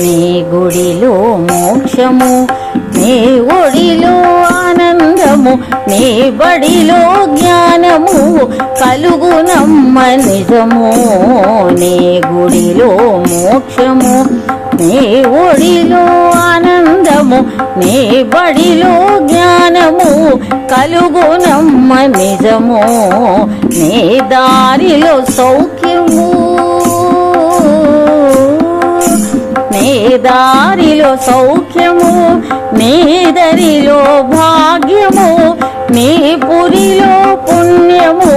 నీ గుడిలో మోక్షము నీ ఒడిలో ఆనందము నీ బడిలో జ్ఞానము కలుగునమ్మ నిజము. నీ గుడిలో మోక్షము నీ ఒడిలో ఆనందము నీ బడిలో జ్ఞానము కలుగునమ్మ నిజము. నీ దారిలో సౌఖ్యం దారిలో సౌఖ్యము నీ దరిలో భాగ్యము నీ పురిలో పుణ్యము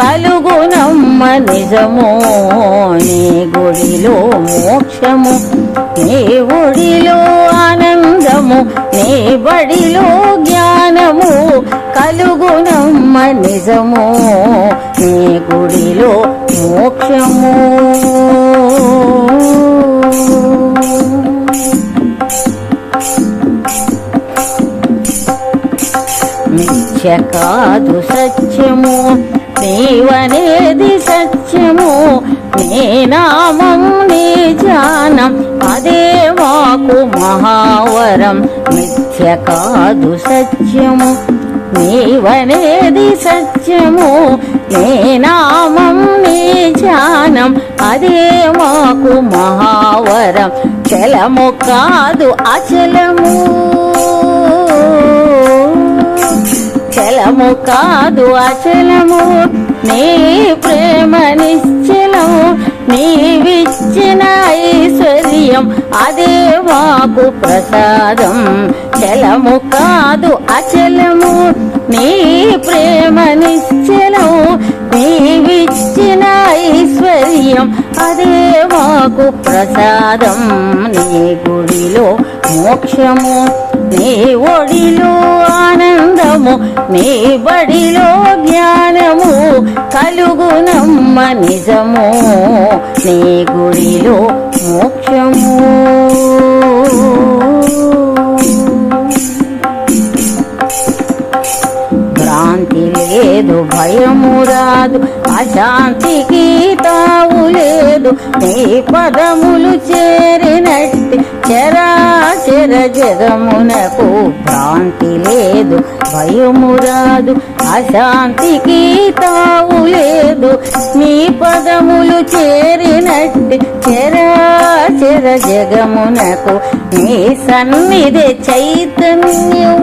కలుగునమ్మ నిజము నీ గుడిలో మోక్షము నీ ఒడిలో ఆనందము నీ బడిలో జ్ఞానము కలుగునమ్మ నిజము నీ గుడిలో మోక్షము. మిథ్య కాదు సత్యము. నీవనేది సత్యము. నీ నామం నీ జానం అదే మాకు మహావరం. మిథ్య కాదు సత్యము. నీవనేది సత్యము. నీ నామం నీ జానం అదే మాకు మహావరం. చలము కాదు అచలము. కాదు అచలము నీ ప్రేమ నిశ్చలము నీవిచ్చిన ఐశ్వర్యం అదే మాకు ప్రసాదం. చలము కాదు అచలము నీ ప్రేమ నిశ్చలము నీవిచ్చిన ఐశ్వర్యం అదే మాకు ప్రసాదం. నీ గుడిలో మోక్షము నీ ఒడిలో ఆనందము నీ బడిలో జ్ఞానము కలుగునమ్మ నిజము. నీ గుడిలో మోక్షము. భ్రాంతి లేదు భయము రాదు అశాంతికి తావు లేదు. నీ పదములు చేరినట్టి చరాచర జగమునకు భ్రాంతి లేదు భయము రాదు అశాంతికి తావు లేదు. నీ పదములు చేరినట్టి చరాచర జగమునకు నీ సన్నిధి చైతన్యం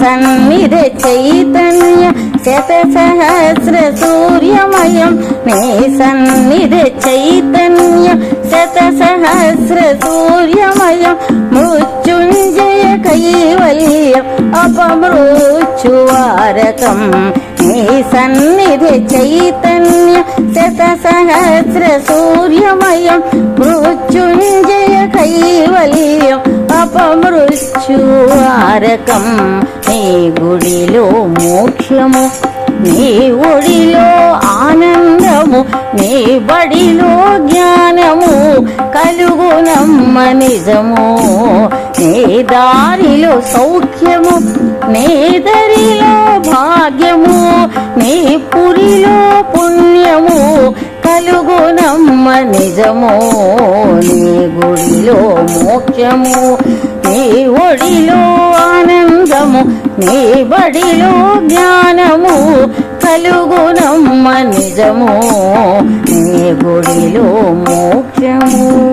సన్నిధ చైతన్య శత సహస్ర సూర్యమయం. నీ సన్నిధ చైతన్య శత సహస్ర సూర్యమయం. మృత్యుంజయ కైవల్యం అపమృత్యువారకం. నీ సన్నిధ చైతన్య శత సహస్ర సూర్యమయం. మృత్యుంజయ కైవల్యం కారకం నీ గుడిలో మోక్షము నీ ఒడిలో ఆనందము నీ బడిలో జ్ఞానము కలుగునమ్మ నిజము. నీ దారిలో సౌఖ్యము నీ దరిలో భాగ్యము నీ పురిలో పుణ్యము కలుగునమ్మ నిజము. నీ గుడిలో మోక్షము నీ ఒడిలో నీ బడిలో జ్ఞానము కలుగునమ్మ నిజము. నీ గుడిలో మోక్షము.